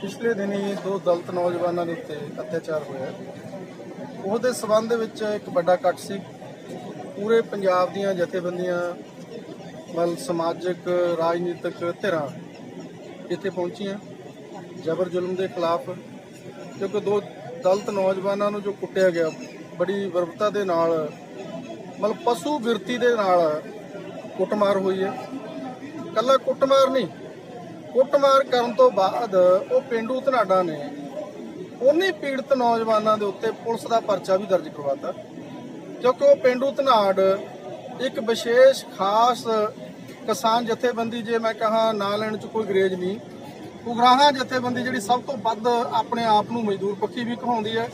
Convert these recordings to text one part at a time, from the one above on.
ਪਿਛਲੇ ਦਿਨੀ ਦੋ ਦਲਤ ਨੌਜਵਾਨਾਂ ਦੇ ਉੱਤੇ ਅਤਿਆਚਾਰ ਹੋਇਆ। ਉਹਦੇ ਸਬੰਧ ਵਿੱਚ ਇੱਕ ਵੱਡਾ ਇਕੱਠ ਸੀ। ਪੂਰੇ ਪੰਜਾਬ ਦੀਆਂ ਜਥੇਬੰਦੀਆਂ ਵੱਲ ਸਮਾਜਿਕ, ਰਾਜਨੀਤਿਕ ਧਿਰਾਂ ਇੱਥੇ ਪਹੁੰਚੀਆਂ, ਜ਼ਬਰ ਜ਼ੁਲਮ ਦੇ ਖਿਲਾਫ, ਕਿਉਂਕਿ ਦੋ ਦਲਤ ਨੌਜਵਾਨਾਂ ਨੂੰ ਜੋ ਕੁੱਟਿਆ ਗਿਆ, ਬੜੀ ਵਰਬਤਾ ਦੇ ਨਾਲ, ਮਤਲਬ ਪਸ਼ੂ ਬਿਰਤੀ ਦੇ ਨਾਲ ਕੁੱਟਮਾਰ ਹੋਈ ਹੈ। ਕੱਲਾ ਕੁੱਟਮਾਰ ਨਹੀਂ ਕੁੱਟਮਾਰ ਕਰਨ ਤੋਂ ਬਾਅਦ ਉਹ ਪਿੰਡੂ ਧਨਾਡਾ ਨੇ ਉਨੀ ਪੀੜਤ ਨੌਜਵਾਨਾਂ ਦੇ ਉੱਤੇ ਪੁਲਿਸ ਦਾ ਪਰਚਾ ਵੀ ਦਰਜ ਕਰਵਾਤਾ, ਕਿਉਂਕਿ ਉਹ ਪਿੰਡੂ ਧਨਾੜ ਇੱਕ ਵਿਸ਼ੇਸ਼ ਖਾਸ ਕਿਸਾਨ ਜਥੇਬੰਦੀ ਜੇ ਮੈਂ ਕਹਾ ਨਾਂ ਲੈਣ ਚ ਕੋਈ ਗਰੇਜ ਨਹੀਂ, ਉਗਰਾਹਾਂ ਜਥੇਬੰਦੀ ਜਿਹੜੀ ਸਭ ਤੋਂ ਵੱਧ ਆਪਣੇ ਆਪ ਨੂੰ ਮਜ਼ਦੂਰ ਪੱਖੀ ਵੀ ਕਹਾਉਂਦੀ ਹੈ,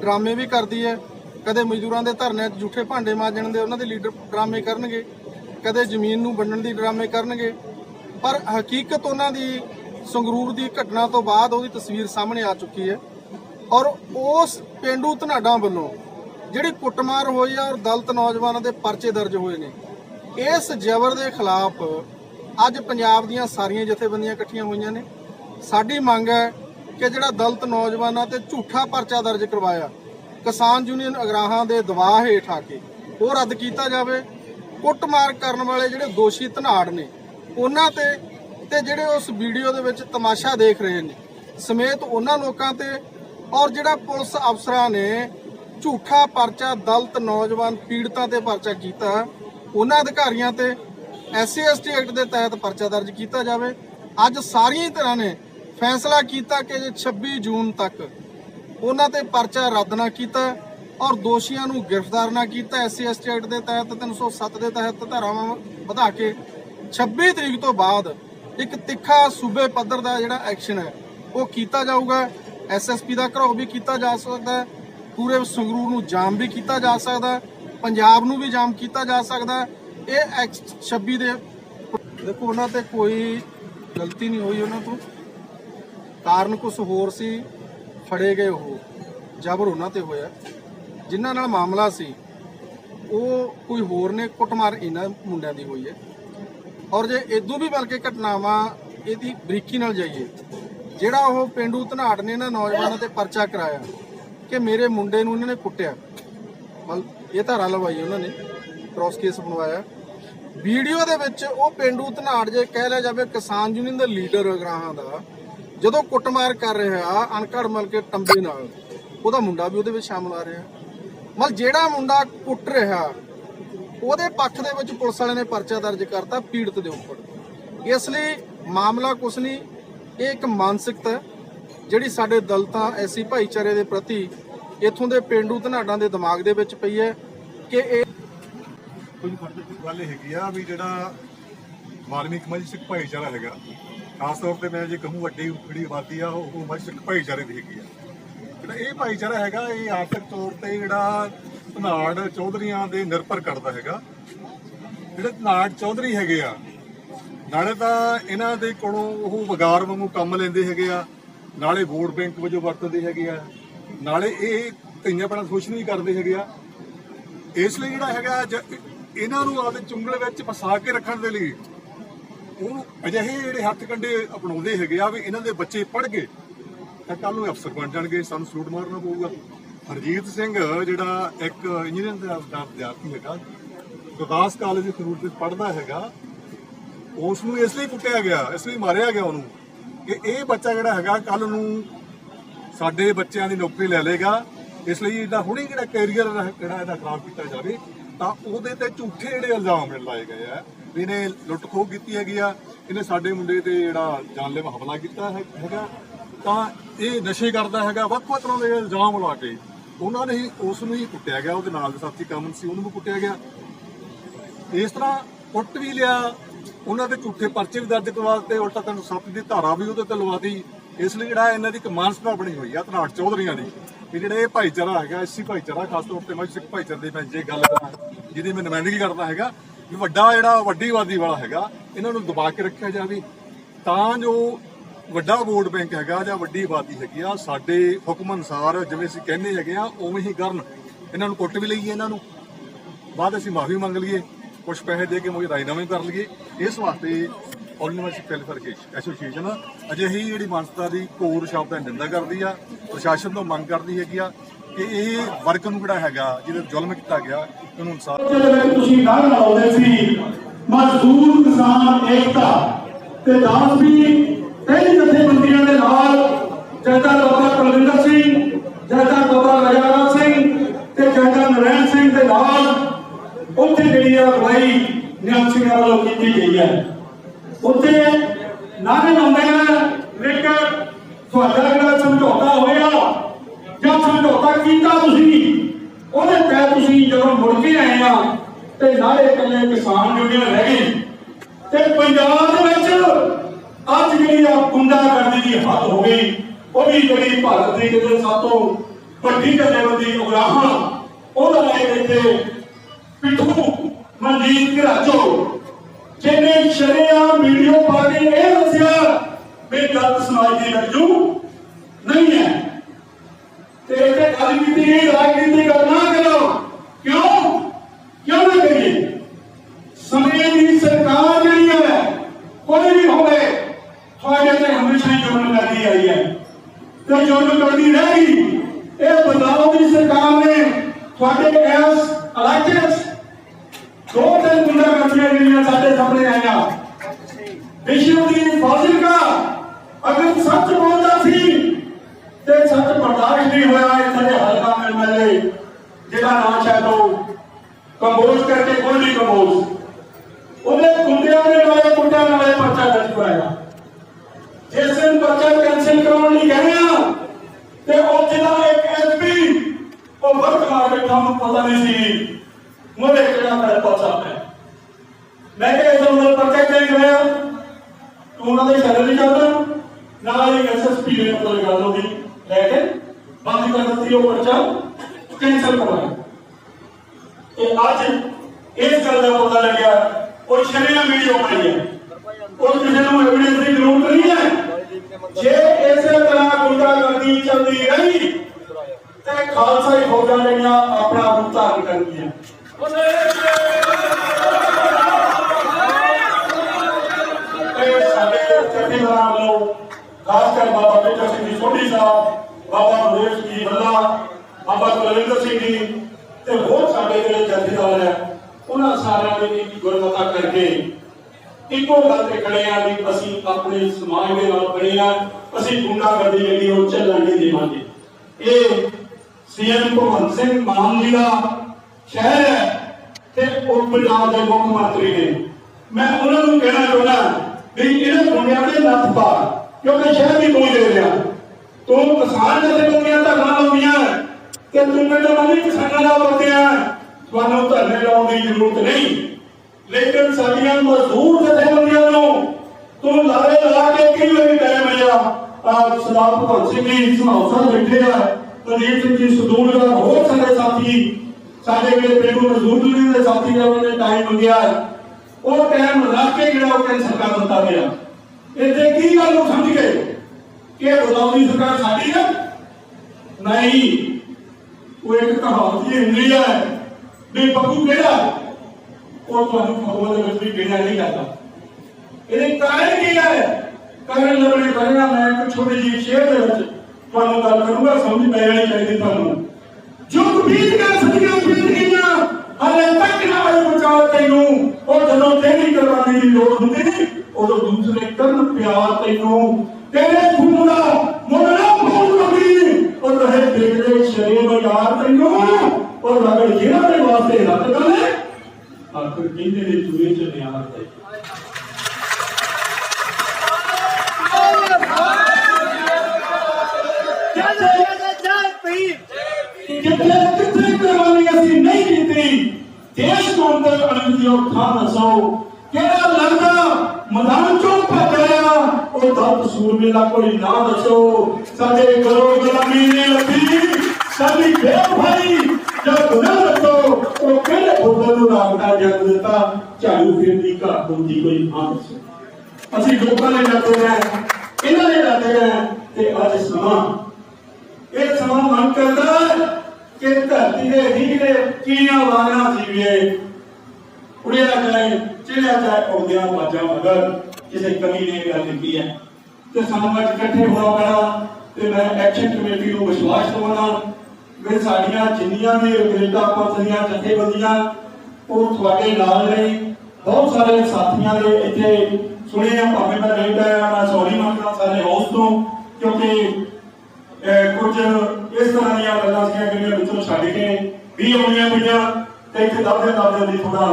ਡਰਾਮੇ ਵੀ ਕਰਦੀ ਹੈ, ਕਦੇ ਮਜ਼ਦੂਰਾਂ ਦੇ ਧਰਨਿਆਂ 'ਚ ਝੂਠੇ ਭਾਂਡੇ ਮਾਂਜਣ ਦੇ ਉਹਨਾਂ ਦੇ ਲੀਡਰ ਡਰਾਮੇ ਕਰਨਗੇ, ਕਦੇ ਜ਼ਮੀਨ ਨੂੰ ਵੰਡਣ ਦੀ ਡਰਾਮੇ ਕਰਨਗੇ ਪਰ ਹਕੀਕਤ ਉਹਨਾਂ ਦੀ ਸੰਗਰੂਰ ਦੀ ਘਟਨਾ ਤੋਂ ਬਾਅਦ ਉਹਦੀ ਤਸਵੀਰ ਸਾਹਮਣੇ ਆ ਚੁੱਕੀ ਹੈ। ਔਰ ਉਸ ਪਿੰਡੂ ਧਨਾਡਾਂ ਵੱਲੋਂ ਜਿਹੜੀ ਕੁੱਟਮਾਰ ਹੋਈ ਆ ਔਰ ਦਲਤ ਨੌਜਵਾਨਾਂ ਦੇ ਪਰਚੇ ਦਰਜ ਹੋਏ ਨੇ, ਇਸ ਜ਼ਬਰ ਦੇ ਖਿਲਾਫ ਅੱਜ ਪੰਜਾਬ ਦੀਆਂ ਸਾਰੀਆਂ ਜਥੇਬੰਦੀਆਂ ਇਕੱਠੀਆਂ ਹੋਈਆਂ ਨੇ। ਸਾਡੀ ਮੰਗ ਹੈ ਕਿ ਜਿਹੜਾ ਦਲਤ ਨੌਜਵਾਨਾਂ ਤੇ ਝੂਠਾ ਪਰਚਾ ਦਰਜ ਕਰਵਾਇਆ, ਕਿਸਾਨ ਯੂਨੀਅਨ ਅਗਰਾਹਾਂ ਦੇ ਦਬਾਅ ਹੇਠ ਆ ਕੇ ਉਹ ਰੱਦ ਕੀਤਾ ਜਾਵੇ। ਕੁੱਟਮਾਰ ਕਰਨ ਵਾਲੇ ਜਿਹੜੇ ਦੋਸ਼ੀ ਧਨਾੜ ਨੇ ਉਹਨਾਂ ਤੇ ਤੇ ਜਿਹੜੇ ਉਸ ਵੀਡੀਓ ਦੇ ਵਿੱਚ ਤਮਾਸ਼ਾ ਦੇਖ ਰਹੇ ਨੇ, ਸਮੇਤ ਉਹਨਾਂ ਲੋਕਾਂ ਤੇ ਔਰ ਜਿਹੜਾ ਪੁਲਿਸ ਅਫਸਰਾਂ ਨੇ ਝੂਠਾ ਪਰਚਾ, ਦਲਤ ਨੌਜਵਾਨ ਪੀੜਤਾਂ ਤੇ ਪਰਚਾ ਕੀਤਾ, ਉਹਨਾਂ ਅਧਿਕਾਰੀਆਂ ਤੇ ਐਸਸੀ ਐਸਟੀ ਐਕਟ ਦੇ ਤਹਿਤ ਪਰਚਾ ਦਰਜ ਕੀਤਾ ਜਾਵੇ। ਅੱਜ ਸਾਰੀਆਂ ਹੀ ਤਰ੍ਹਾਂ ਨੇ ਫੈਸਲਾ ਕੀਤਾ ਕਿ ਜੇ 26 ਜੂਨ ਤੱਕ ਉਹਨਾਂ ਤੇ ਪਰਚਾ ਰੱਦ ਨਾ ਕੀਤਾ ਔਰ ਦੋਸ਼ੀਆਂ ਨੂੰ ਗ੍ਰਿਫਤਾਰ ਨਾ ਕੀਤਾ ਐਸਸੀ ਐਸਟੀ ਐਕਟ ਦੇ ਤਹਿਤ 307 ਦੇ ਤਹਿਤ ਧਾਰਾਵਾਂ ਵਧਾ ਕੇ 26 ਤਰੀਕ ਤੋਂ ਬਾਅਦ ਇੱਕ ਤਿੱਖਾ ਸੂਬੇ ਪੱਧਰ ਦਾ ਜਿਹੜਾ ਐਕਸ਼ਨ ਹੈ ਉਹ ਕੀਤਾ ਜਾਊਗਾ। ਐਸਐਸਪੀ ਦਾ ਘਰਾਓ ਵੀ ਕੀਤਾ ਜਾ ਸਕਦਾ ਹੈ ਪੂਰੇ ਸੰਗਰੂਰ ਨੂੰ ਜਾਮ ਵੀ ਕੀਤਾ ਜਾ ਸਕਦਾ ਹੈ, ਪੰਜਾਬ ਨੂੰ ਵੀ ਜਾਮ ਕੀਤਾ ਜਾ ਸਕਦਾ ਹੈ। ਇਹ ਐਕਸ 26 ਦੇ ਦੇਖੋ ਉਹਨਾਂ ਤੇ ਕੋਈ ਗਲਤੀ ਨਹੀਂ ਹੋਈ ਉਹਨਾਂ ਤੋਂ। ਕਾਰਨ ਕੁਝ ਹੋਰ ਸੀ ਫੜੇ ਗਏ ਉਹ ਜ਼ਬਰ ਉਹਨਾਂ ਤੇ ਹੋਇਆ। ਜਿਨ੍ਹਾਂ ਨਾਲ ਮਾਮਲਾ ਸੀ ਉਹ ਕੋਈ ਹੋਰ ਨੇ ਕੁੱਟਮਾਰ ਇਹਨਾਂ ਮੁੰਡਿਆਂ ਦੀ ਹੋਈ ਹੈ। ਔਰ ਜੇ ਇਦੋਂ ਵੀ ਬਲਕਿ ਘਟਨਾਵਾਂ ਇਹਦੀ ਬਰੀਕੀ ਨਾਲ ਜਾਈਏ, ਜਿਹੜਾ ਉਹ ਪਿੰਡੂ ਧਨਾੜ ਨੇ ਇਹਨਾਂ ਨੌਜਵਾਨਾਂ ਤੇ ਪਰਚਾ ਕਰਾਇਆ ਕਿ ਮੇਰੇ ਮੁੰਡੇ ਨੂੰ ਇਹਨਾਂ ਨੇ ਕੁੱਟਿਆ। ਮਤਲਬ ਇਹ ਧਾਰਾ ਲਵਾਈ ਉਹਨਾਂ ਨੇ ਕ੍ਰਾਸ ਕੇਸ ਬਣਵਾਇਆ। ਵੀਡੀਓ ਦੇ ਵਿੱਚ ਉਹ ਪਿੰਡੂ ਧਨਾੜ ਜੇ ਕਹਿ ਲਿਆ ਜਾਵੇ ਕਿਸਾਨ ਯੂਨੀਅਨ ਦਾ ਲੀਡਰ ਗ੍ਰਾਹਾਂ ਦਾ, ਜਦੋਂ ਕੁੱਟਮਾਰ ਕਰ ਰਿਹਾ ਅਣਕੜ ਮਲ ਕੇ ਟੰਬੇ ਨਾਲ, ਉਹਦਾ ਮੁੰਡਾ ਵੀ ਉਹਦੇ ਵਿੱਚ ਸ਼ਾਮਲ ਆ ਰਿਹਾ। ਮਤਲਬ ਜਿਹੜਾ ਮੁੰਡਾ ਕੁੱਟ ਰਿਹਾ ਉਹਦੇ ਪੱਖ ਦੇ ਵਿੱਚ ਪੁਲਿਸ ਵਾਲਿਆਂ ਨੇ ਪਰਚਾ ਦਰਜ ਕਰਤਾ ਪੀੜਤ ਦੇ ਉੱਪਰ। ਇਸ ਲਈ ਮਾਮਲਾ ਕੁਛ ਨਹੀਂ, ਇਹ ਇੱਕ ਮਾਨਸਿਕਤਾ ਜਿਹੜੀ ਸਾਡੇ ਦਲਤਾਂ, ਐਸੀ ਭਾਈਚਾਰੇ ਦੇ ਪ੍ਰਤੀ ਇਥੋਂ ਦੇ ਪਿੰਡੂ ਧਨਾਡਾਂ ਦੇ ਦਿਮਾਗ ਦੇ ਵਿੱਚ ਪਈ ਹੈ ਕਿ ਇਹ ਗੱਲ ਇਹ ਹੈਗੀ ਆ ਵੀ ਜਿਹੜਾ ਵਾਲਮੀਕ ਮੱਝ ਸਿੱਖ ਭਾਈਚਾਰਾ ਹੈਗਾ, ਖਾਸ ਤੌਰ ਤੇ ਮੈਂ ਜੇ ਕਹੂੰ ਵੱਡੀ ਜਿਹੜੀ ਆਬਾਦੀ ਆ, ਉਹ ਉਹ ਸਿੱਖ ਭਾਈਚਾਰੇ ਦੀ ਹੈਗੀ ਆ। ਜਿਹੜਾ ਇਹ ਭਾਈਚਾਰਾ ਹੈਗਾ, ਇਹ ਆਰਥਿਕ ਤੌਰ ਤੇ ਜਿਹੜਾ ਧਨਾੜ ਚੌਧਰੀਆਂ ਦੇ ਨਿਰਭਰ ਕਰਦਾ ਹੈਗਾ। ਜਿਹੜੇ ਧਨਾੜ ਚੌਧਰੀ ਹੈਗੇ ਆ, ਨਾਲੇ ਤਾਂ ਇਹਨਾਂ ਦੇ ਕੋਲੋਂ ਉਹ ਵਗਾਰ ਵਾਂਗੂ ਕੰਮ ਲੈਂਦੇ ਹੈਗੇ ਆ, ਨਾਲੇ ਵੋਟ ਬੈਂਕ ਵਜੋਂ ਵਰਤਦੇ ਹੈਗੇ ਆ, ਨਾਲੇ ਇਹ ਧੀਆਂ ਭੈਣਾਂ ਖੁਸ਼ ਨਹੀਂ ਕਰਦੇ ਹੈਗੇ ਆ। ਇਸ ਲਈ ਜਿਹੜਾ ਹੈਗਾ ਜ- ਇਹਨਾਂ ਨੂੰ ਆਪਦੇ ਚੁੰਗਲ ਵਿੱਚ ਫਸਾ ਕੇ ਰੱਖਣ ਦੇ ਲਈ ਉਹ ਅਜਿਹੇ ਜਿਹੜੇ ਹੱਥ ਕੰਡੇ ਅਪਣਾਉਂਦੇ ਹੈਗੇ ਆ ਵੀ ਇਹਨਾਂ ਦੇ ਬੱਚੇ ਪੜ੍ਹ ਗਏ। ਤਾਂ ਕੱਲ ਨੂੰ ਅਫਸਰ ਬਣ ਜਾਣਗੇ, ਸਾਨੂੰ ਸਲੂਟ ਮਾਰਨਾ ਪਊਗਾ। ਹਰਜੀਤ ਸਿੰਘ ਜਿਹੜਾ ਇੱਕ ਇੰਜੀਨੀਅਰਿੰਗ ਦਾ ਵਿਦਿਆਰਥੀ ਹੈਗਾ, ਗੁਰਦਾਸ ਕਾਲਜ ਦੇ ਸਰੂਰ ਵਿੱਚ ਪੜ੍ਹਦਾ ਹੈਗਾ ਉਸ ਨੂੰ ਇਸ ਲਈ ਕੁੱਟਿਆ ਗਿਆ, ਇਸ ਲਈ ਮਾਰਿਆ ਗਿਆ ਉਹਨੂੰ ਕਿ ਇਹ ਬੱਚਾ ਜਿਹੜਾ ਹੈਗਾ ਕੱਲ ਨੂੰ ਸਾਡੇ ਬੱਚਿਆਂ ਦੀ ਨੌਕਰੀ ਲੈ ਲੇਗਾ ਇਸ ਲਈ ਇਹਦਾ ਹੁਣੇ ਜਿਹੜਾ ਕੈਰੀਅਰ ਜਿਹੜਾ ਇਹਦਾ ਖਰਾਬ ਕੀਤਾ ਜਾਵੇ, ਤਾਂ ਉਹਦੇ ਤੇ ਝੂਠੇ ਜਿਹੜੇ ਇਲਜ਼ਾਮ ਲਾਏ ਗਏ ਆ। ਵੀ ਇਹਨੇ ਲੁੱਟ ਖੋਹ ਕੀਤੀ ਹੈਗੀ ਆ। ਇਹਨੇ ਸਾਡੇ ਮੁੰਡੇ ਤੇ ਜਿਹੜਾ ਜਾਨਲੇਵਾ ਹਮਲਾ ਕੀਤਾ ਹੈਗਾ। ਤਾਂ ਇਹ ਨਸ਼ੇ ਕਰਦਾ ਹੈਗਾ ਵੱਖ ਵੱਖ ਤਰ੍ਹਾਂ ਦੇ ਇਲਜ਼ਾਮ ਲਾ ਕੇ। ਉਹਨਾਂ ਨੇ ਹੀ ਉਸ ਨੂੰ ਹੀ ਕੁੱਟਿਆ ਗਿਆ, ਉਹਦੇ ਨਾਲ ਦੇ ਸਾਥੀ ਕਾਮਨ ਸੀ, ਉਹਨੂੰ ਵੀ ਕੁੱਟਿਆ ਗਿਆ। ਇਸ ਤਰ੍ਹਾਂ ਕੁੱਟ ਵੀ ਲਿਆ, ਉਹਨਾਂ ਦੇ ਝੂਠੇ ਪਰਚੇ ਵੀ ਦਰਜ ਕਰਵਾ ਦਿੱਤੇ, ਉਲਟਾ ਤੈਨੂੰ ਸੱਤ ਦੀ ਧਾਰਾ ਵੀ ਉਹਦੇ ਤੇ ਲਵਾਤੀ ਇਸ ਲਈ ਜਿਹੜਾ ਇਹਨਾਂ ਦੀ ਇੱਕ ਮਾਨਸਿਕਤਾ ਬਣੀ ਹੋਈ ਆ, ਧਨਾੜ ਚੌਧਰੀਆਂ ਦੀ ਕਿ ਜਿਹੜਾ ਇਹ ਭਾਈਚਾਰਾ ਹੈਗਾ ਐਸੀ ਭਾਈਚਾਰਾ, ਖਾਸ ਤੌਰ ਤੇ ਮੈਂ ਸਿੱਖ ਭਾਈਚਾਰੇ ਦੀ ਮੈਂ ਜੇ ਗੱਲ ਕਰਾਂ, ਜਿਹਦੀ ਮੈਂ ਨੁਮਾਇੰਦਗੀ ਕਰਦਾ ਹੈਗਾ, ਵੀ ਵੱਡਾ ਜਿਹੜਾ ਵੱਡੀ ਆਬਾਦੀ ਵਾਲਾ ਹੈਗਾ, ਇਹਨਾਂ ਨੂੰ ਦਬਾ ਕੇ ਰੱਖਿਆ ਜਾਵੇ। ਤਾਂ ਜੋ ਵੱਡਾ ਵੋਟ ਬੈਂਕ ਹੈਗਾ ਜਾਂ ਵੱਡੀ ਆਬਾਦੀ ਹੈਗੀ ਆ, ਸਾਡੇ ਹੁਕਮ ਅਨੁਸਾਰ ਜਿਵੇਂ ਅਸੀਂ ਕਹਿੰਦੇ ਹੈਗੇ ਆ, ਉਵੇਂ ਹੀ ਕਰਨ। ਇਹਨਾਂ ਨੂੰ ਕੁੱਟ ਵੀ ਲਈਏ ਇਹਨਾਂ ਨੂੰ। ਬਾਅਦ ਅਸੀਂ ਮਾਫੀ ਮੰਗ ਲਈਏ ਕੁਝ ਪੈਸੇ ਦੇ ਕੇ ਮੁਝੇ ਰਾਜੀਨਾਮੇ ਕਰ ਲਈਏ। ਇਸ ਵਾਸਤੇ ਆਲ ਯੂਨੀਵਰਸਿਟੀ ਵੈਲਫੇਅਰ ਐਸੋਸੀਏਸ਼ਨ ਅਜਿਹੀ ਜਿਹੜੀ ਮਾਨਸਤਾ ਦੀ ਕੋਰ ਸ਼ਬਦ ਦਾ ਨਿੰਦਾ ਕਰਦੀ ਆ, ਪ੍ਰਸ਼ਾਸਨ ਤੋਂ ਮੰਗ ਕਰਦੀ ਹੈਗੀ ਆ ਕਿ ਇਹ ਵਰਗ ਨੂੰ ਜਿਹੜਾ ਹੈਗਾ, ਜਿਹਦੇ ਜ਼ੁਲਮ ਕੀਤਾ ਗਿਆ ਉਹਨੂੰ ਇਨਸਾਫ ਜਿਹਦੇ ਵਿੱਚ ਤੁਸੀਂ ਨਾਅਰਾ ਲਾਉਂਦੇ ਸੀ, ਮਜ਼ਦੂਰ ਕਿਸਾਨ ਏਕਤਾ ਤੇ ਦਾਸ ਵੀ ਕਈ ਜਥੇਬੰਦੀਆਂ ਦੇ ਨਾਲ ਜੈਦਾ ਬਾਬਾ ਕੁਲਵਿੰਦਰ ਸਿੰਘ ਜੈਦਾ ਬਾਬਾ ਰਜਾਰਾ ਸਿੰਘ ਤੇ ਜੈਦਾ ਨਰੈਣ ਸਿੰਘ ਦੇ ਨਾਲ ਉੱਥੇ ਜਿਹੜੀ ਆ ਅਗਵਾਈ ਨਿਹੰਗ ਸਿੰਘਾਂ ਵੱਲੋਂ ਕੀਤੀ ਗਈ ਹੈ। ਉੱਥੇ ਨਾਰੇ ਲਾਉਂਦੇ ਨੇ ਲੇਕਿਨ ਤੁਹਾਡਾ ਜਿਹੜਾ ਸਮਝੌਤਾ ਹੋਇਆ ਜਾਂ ਸਮਝੌਤਾ ਕੀਤਾ ਤੁਸੀਂ, ਉਹਦੇ ਤਹਿਤ ਤੁਸੀਂ ਜਦੋਂ ਮੁੜ ਕੇ ਆਏ ਆ ਤੇ ਨਾਲੇ ਇਕੱਲੇ ਕਿਸਾਨ ਯੂਨੀਅਨ ਰਹਿ ਗਈ ਤੇ ਪੰਜਾਬ ਦੇ ਵਿੱਚ ਅੱਜ ਜਿਹੜੀ ਆ ਗੁੰਡਾਗਰਦੀ ਦੀ ਹੱਦ ਹੋ ਗਈ, ਉਹ ਵੀ ਜਿਹੜੀ ਭਾਰਤ ਦੀ ਜਿਹੜੇ ਸਭ ਤੋਂ ਵੱਡੀ ਜਥੇਬੰਦੀ ਉਗਰਾਹਾਂ, ਉਹਦਾ ਲੈ ਇੱਥੇ ਪਿੱਠੂ ਮਨਜੀਤ ਘਰਾਚੋ, ਜਿਹਨੇ ਸ਼ਰਿਆ ਵੀਡੀਓ ਪਾ ਕੇ ਇਹ ਦੱਸਿਆ ਵੀ ਦਲਿਤ ਸਮਾਜ ਦੀ ਵਰਜੂ ਨਹੀਂ ਹੈ। ਤੇ ਇੱਥੇ ਗੱਲ ਕੀਤੀ ਰਾਜਨੀਤੀ ਗੱਲ ਨਾ ਕਰੋ ਕਿਉਂ ਕਿਉਂ ਨਾ ਕਰੀਏ ਸਮੇਂ ਦੀ ਸਰਕਾਰ ਜਿਹੜੀ ਹੈ ਕੋਈ ਵੀ ਹੋਵੇ ਤੁਹਾਡੇ ਤੇ ਹਮੇਸ਼ਾ ਹੀ ਜੁਰਮ ਕਰਦੀ ਆਈ ਹੈ ਤੇ ਜੁਰਮ ਰਹਿ ਗਈ। ਇਹ ਬਦਲਾਅ ਦੀ ਸਰਕਾਰ ਨੇ ਤੁਹਾਡੇ ਇਸ ਇਲਾਕੇ 'ਚ ਦੋ ਤਿੰਨ ਗੁੰਡਾ ਕਰਦੀਆਂ ਜਿਹੜੀਆਂ ਸਾਡੇ ਸਾਹਮਣੇ ਆਈਆਂ ਵਿਸ਼ਵ ਦੀ ਫਾਜ਼ਿਲਕਾ ਅਗਰ ਸੱਚ ਬੋਲਦਾ ਸੀ ਤੇ ਸੱਚ ਬਰਦਾਸ਼ਤ ਨਹੀਂ ਹੋਇਆ ਇੱਥੇ ਦੇ ਹਲਕਾ ਐਮਐਲਏ ਜਿਹਦਾ ਨਾਮ ਸ਼ਾਇਦ ਉਹ ਕੰਬੋਜ ਕਰਕੇ ਕੋਈ ਨਹੀਂ ਕੰਬੋਜ ਉਹਨੇ ਗੁੰਡਿਆਂ ਦੇ ਨਾਲੇ ਗੁੰਡਿਆਂ ਨਾਲੇ ਪਰਚਾ ਦਰਜ ਕਰਾਇਆ ਜਿਸ ਦਿਨ ਪਰਚਾ ਕੈਂਸਲ ਕਰਾਉਣ ਲਈ ਕਹਿੰਦੇ ਆ ਤੇ ਉਹ ਜਿਹੜਾ ਇੱਕ ਐਸਪੀ ਉਹ ਵਰਕ ਮਾਰ ਬੈਠਾ ਨੂੰ ਪਤਾ ਨਹੀਂ ਸੀ। ਮੋਰੇ ਕਿਹੜਾ ਮੇਰੇ ਪਰਚਾ ਹੈ ਮੈਂ ਕਿਹਾ ਇਸ ਨੂੰ ਪਰਚਾ ਕਿਉਂ ਕਰਾਇਆ? ਤੂੰ ਉਹਨਾਂ ਦੇ ਸ਼ਰਨ ਨਹੀਂ ਜਾਂਦਾ ਨਾਲ ਹੀ ਐਸਐਸਪੀ ਨੇ ਪਤਾ ਲਗਾ ਲਓ ਵੀ ਲੈ ਕੇ ਬੰਦ ਕਰ ਦਿੱਤੀ ਉਹ ਪਰਚਾ। ਕੈਂਸਲ ਕਰਵਾਇਆ। ਇਹ ਅੱਜ ਇਸ ਗੱਲ ਦਾ ਪਤਾ ਲੱਗਿਆ, ਉਹ ਸ਼ਰੀਆ ਵੀਡੀਓ ਪਾਈ ਹੈ। ਉਹ ਕਿਸੇ ਨੂੰ ਐਵੀਡੈਂਸ ਦੀ ਜ਼ਰੂਰਤ ਨਹੀਂ ਹੈ। ਜੇ ਇਸੇ ਤਰ੍ਹਾਂ ਗੁੰਡਾਗਰਦੀ ਚੱਲਦੀ ਰਹੀ ਤੇ ਖਾਲਸਾ ਹੀ ਫੌਜਾਂ ਜਿਹੜੀਆਂ ਆਪਣਾ ਰੂਪ ਧਾਰਨ ਕਰਨਗੀਆਂ। ਇਹ ਸਾਡੇ ਜਥੇਦਾਰਾਂ ਵੱਲੋਂ ਖਾਸ ਕਰ ਬਾਬਾ ਬੇਟਾ ਸਿੰਘ ਜੀ ਸੋਢੀ ਸਾਹਿਬ, ਬਾਬਾ ਮਹੇਸ਼ ਜੀ ਬੱਲਾ ਬਾਬਾ ਕੁਲਵਿੰਦਰ ਸਿੰਘ ਜੀ ਤੇ ਹੋਰ ਸਾਡੇ ਜਿਹੜੇ ਜਥੇਦਾਰ ਹੈ, ਉਹਨਾਂ ਸਾਰਿਆਂ ਨੇ ਇੱਕ ਗੁਰਮਤਾ ਕਰਕੇ ਇੱਕੋ ਗੱਲ ਤੇ ਖੜੇ ਆ ਵੀ ਅਸੀਂ ਆਪਣੇ ਸਮਾਜ ਦੇ ਨਾਲ ਖੜੇ ਆ ਅਸੀਂ ਗੁੰਡਾਗਰਦੀ ਜਿਹੜੀ ਉਹ ਚੱਲਣ ਨਹੀਂ ਦੇਵਾਂਗੇ। ਇਹ ਸੀਐਮ ਭਗਵੰਤ ਸਿੰਘ ਮਾਨ ਜੀ ਦਾ ਸ਼ਹਿਰ ਹੈ ਤੇ ਉਹ ਪੰਜਾਬ ਦੇ ਮੁੱਖ ਮੰਤਰੀ ਨੇ। ਮੈਂ ਉਹਨਾਂ ਨੂੰ ਕਹਿਣਾ ਚਾਹੁੰਦਾ ਵੀ ਇਹਨਾਂ ਗੁੰਡਿਆਂ ਦੇ ਨੱਥ ਪਾ ਕਿਉਂਕਿ ਸ਼ਹਿਰ ਵੀ ਕੋਈ ਦੇ ਰਿਹਾ। ਤੂੰ ਕਿਸਾਨ ਜਥੇਬੰਦੀਆਂ ਧਰਨਾ ਲਾਉਂਦੀਆਂ ਤੇ ਤੂੰ ਕਹਿੰਦਾ ਮੈਂ ਕਿਸਾਨਾਂ ਦਾ ਵਰਤਿਆ ਤੁਹਾਨੂੰ ਧਰਨੇ ਲਾਉਣ ਦੀ ਜ਼ਰੂਰਤ ਨਹੀਂ। ਲੇਕਿਨ ਸਾਡੀਆਂ ਮਜ਼ਦੂਰ ਜਥੇਬੰਦੀਆਂ ਨੂੰ ਤੂੰ ਲਾਰੇ ਲਾ ਕੇ ਕਈ ਟਾਈਮ ਮਿਲਿਆ ਆ ਸਰਦਾਰ ਭਗਵੰਤ ਸਿੰਘ ਜੀ ਸਮਾਉਸਾ ਬੈਠੇ ਆ। ਕੁਲਦੀਪ ਸਿੰਘ ਜੀ ਸਦੂਲ ਦਾ ਹੋਰ ਸਾਰੇ ਸਾਥੀ ਸਾਡੇ ਜਿਹੜੇ ਪਿੰਡੂ ਮਜ਼ਦੂਰ ਯੂਨੀਅਨ ਦੇ ਸਾਥੀ ਨੇ ਉਹਨਾਂ ਨੇ ਟਾਈਮ ਮੰਗਿਆ ਉਹ ਟਾਈਮ ਰੱਖ ਕੇ ਜਿਹੜਾ ਉਹ ਕੈਂਸਲ ਕਰ ਦਿੱਤਾ ਗਿਆ। ਇਹਦੇ ਕੀ ਗੱਲ ਨੂੰ ਸਮਝ ਗਏ ਕਿ ਇਹ ਸਰਕਾਰ ਸਾਡੀ ਹੈ? ਨਹੀਂ। ਉਹ ਇੱਕ ਕਹਾਵਤ ਜੀ ਹੁੰਦੀ ਹੈ ਵੀ ਬੱਬੂ ਕਿਹੜਾ? ਉਹ ਤੁਹਾਨੂੰ ਖਬਰ ਦੇ ਵਿੱਚ ਵੀ ਕਿਹੜਾ ਨਹੀਂ ਕਰਦਾ ਇਹਦੇ ਕਾਰਨ ਕੀ ਹੈ? ਕਾਰਨ ਲੱਭਣੇ ਪੈਣਾ ਮੈਂ ਇੱਕ ਛੋਟੀ ਜਿਹੀ ਸ਼ੇਰ ਦੇ ਵਿੱਚ ਤੁਹਾਨੂੰ ਗੱਲ ਕਰੂੰਗਾ ਸਮਝ ਪੈ ਜਾਣੀ ਚਾਹੀਦੀ ਤੁਹਾਨੂੰ। ਜੁਗ ਬੀਤ ਗਿਆ ਸਦੀਆਂ ਬੀਤ ਗਈਆਂ ਹਲੇ ਤੱਕ ਨਾ ਆਈ ਬਚਾਓ ਤੈਨੂੰ। ਉਹ ਜਦੋਂ ਤੇਰੀ ਕੁਰਬਾਨੀ ਦੀ ਲੋੜ ਹੁੰਦੀ ਨੀ, ਉਦੋਂ ਦੂਸਰੇ ਕਰਨ ਪਿਆਰ ਤੈਨੂੰ। ਤੇਰੇ ਖੂਨ ਦਾ ਮੁੱਲ ਨਾ ਖੂਨ ਮੰਗੀ ਉਹ ਰਹੇ ਬਿਗੜੇ ਸ਼ਰੀਰ ਬਾਜ਼ਾਰ ਤੈਨੂੰ। ਉਹ ਰਗੜ ਜਿਹੜਾ ਦੇ ਵਾਸਤੇ ਰੱਦ ਕਰ ਲੈ ਆਖਰ ਕਹਿੰਦੇ ਨੇ ਚੂਹੇ ਚ ਨਿਆਰ ਤੇ ਦੇਸ਼ ਤੋਂ ਅੰਦਰ ਅਣਗਿਣਤੀ ਥਾਂ ਨਸੋ ਕਿਹੜਾ ਲੜਦਾ ਮੈਦਾਨ ਚੋਂ ਭੱਜਿਆ ਉਹ ਦਰਦ ਸੂਰਮੇ ਦਾ ਕੋਈ ਨਾ ਦੱਸੋ। ਸਾਡੇ ਕਰੋ ਗੁਲਾਮੀ ਨੇ ਲੱਭੀ ਸਾਡੀ ਬੇਵਫਾਈ ਜਦ ਗੁਨਾਹ ਰੱਖੋ ਉਹ ਕਿਹੜੇ ਬੁੱਧਨ ਨੂੰ ਰਾਗਦਾ ਜਨਮ ਦਿੱਤਾ? ਝਾੜੂ ਫੇਰਦੀ ਘਰ ਹੁੰਦੀ ਕੋਈ ਥਾਂ ਦੱਸੋ। ਅਸੀਂ ਲੋਕਾਂ ਨੇ ਲੜਦੇ ਹਾਂ ਇਹਨਾਂ ਨੇ ਲੜਦੇ ਹਾਂ ਤੇ ਅੱਜ ਸਮਾਂ। ਇਹ ਸਮਾਂ ਮੰਗ ਕਰਦਾ ਕਿ ਧਰਤੀ ਦੇ ਹੀਰੇ ਕੀਆਂ ਵਾਰਾਂ ਜੀਵੇ ਉੜਿਆ ਜਾਏ ਚਿੜਿਆ ਜਾਏ ਉੜਦਿਆਂ ਬਾਜਾਂ ਮਗਰ ਕਿਸੇ ਕਵੀ ਨੇ ਗੱਲ ਲਿਖੀ ਹੈ। ਤੇ ਸਾਨੂੰ ਅੱਜ ਇਕੱਠੇ ਹੋਣਾ ਪੈਣਾ ਤੇ ਮੈਂ ਐਕਸ਼ਨ ਕਮੇਟੀ ਨੂੰ ਵਿਸ਼ਵਾਸ ਦਿਵਾਉਣਾ। ਵੀ ਸਾਡੀਆਂ ਜਿੰਨੀਆਂ ਵੀ ਕੈਨੇਡਾ ਪੰਥ ਦੀਆਂ ਜਥੇਬੰਦੀਆਂ, ਉਹ ਤੁਹਾਡੇ ਨਾਲ ਨੇ। ਬਹੁਤ ਸਾਰੇ ਸਾਥੀਆਂ ਦੇ ਇੱਥੇ ਸੁਣੇ ਆ, ਭਾਵੇਂ ਮੈਂ ਲੇਟ ਆਇਆ, ਮੈਂ ਸੌਰੀ ਮੰਗਦਾ ਸਾਰੇ ਹਾਊਸ ਤੋਂ ਕਿਉਂਕਿ, ਅਹ, ਕੁਝ ਇਸ ਤਰ੍ਹਾਂ ਦੀਆਂ ਗੱਲਾਂ ਸੀਗੀਆਂ ਜਿਹੜੀਆਂ ਵਿੱਚੋਂ ਛੱਡ ਕੇ ਵੀ ਆਉਣੀਆਂ ਪਈਆਂ ਤੇ ਇੱਥੇ ਦੱਬਦੇ ਦੱਬਦੇ ਦੀ ਥੋੜਾ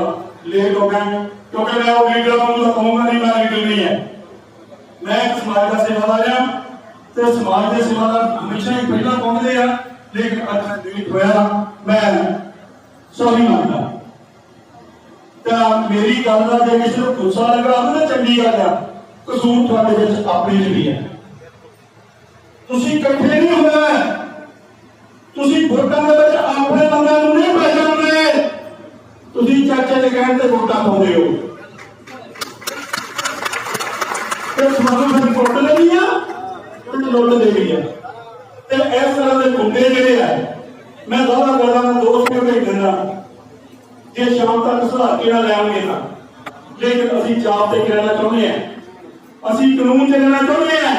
ਲੇਟ ਹੋ ਗਏ ਕਿਉਂਕਿ ਮੈਂ ਉਹ ਲੀਡਰ ਨੂੰ ਤਾਂ ਕਹੂੰਗਾ ਨਹੀਂ, ਮੈਂ ਲੀਡਰ ਨਹੀਂ ਹੈ। ਮੈਂ ਇੱਕ ਸਮਾਜ ਦਾ ਸੇਵਾਦਾਰ ਹਾਂ ਤੇ ਸਮਾਜ ਦੇ ਸੇਵਾਦਾਰ ਹਮੇਸ਼ਾ ਹੀ ਪਹਿਲਾਂ ਪਹੁੰਚਦੇ ਆ, ਲੇਕਿਨ ਅੱਜ ਲੇਟ ਹੋਇਆ। ਮੈਂ ਸੌਰੀ ਮੰਗਦਾ ਤਾਂ ਮੇਰੀ ਗੱਲ ਦਾ ਜੇ ਕਿਸੇ ਨੂੰ ਗੁੱਸਾ ਲੱਗਾ ਉਹ ਤਾਂ ਚੰਗੀ ਗੱਲ ਆ। ਕਸੂਰ ਤੁਹਾਡੇ ਵਿੱਚ ਆਪਣੀ ਚ ਵੀ ਹੈ ਤੁਸੀਂ ਇਕੱਠੇ ਨਹੀਂ ਹੋਣਾ। ਤੁਸੀਂ ਵੋਟਾਂ ਦੇ ਵਿੱਚ ਆਪਣੇ ਬੰਦਿਆਂ ਨੂੰ ਨਹੀਂ ਪਹਿਚਾਣਦੇ ਤੁਸੀਂ ਚਾਚੇ ਦੇ ਕਹਿਣ ਤੇ ਵੋਟਾਂ ਪਾਉਂਦੇ ਹੋ। ਤੇ ਤੁਹਾਨੂੰ ਫਿਰ ਵੋਟ ਲੈਣੀ ਆ ਤੇ ਲੁੱਟ ਦੇਣੀ ਆ। ਤੇ ਇਸ ਤਰ੍ਹਾਂ ਦੇ ਗੁੰਡੇ ਜਿਹੜੇ ਆ, ਮੈਂ ਦਾਵਾ ਕਰਦਾ ਮੈਂ ਦੋਸਤ ਨੂੰ ਭੇਜ ਦਿੰਦਾ। ਜੇ ਸ਼ਾਮ ਤੱਕ ਸੁਧਾਰ ਕੇ ਨਾ ਲੈਣਗੇ ਤਾਂ। ਲੇਕਿਨ ਅਸੀਂ ਚਾਪ ਤੇ ਕਰਨਾ ਚਾਹੁੰਦੇ ਹਾਂ ਅਸੀਂ ਕਾਨੂੰਨ ਚ ਰਹਿਣਾ ਚਾਹੁੰਦੇ ਹਾਂ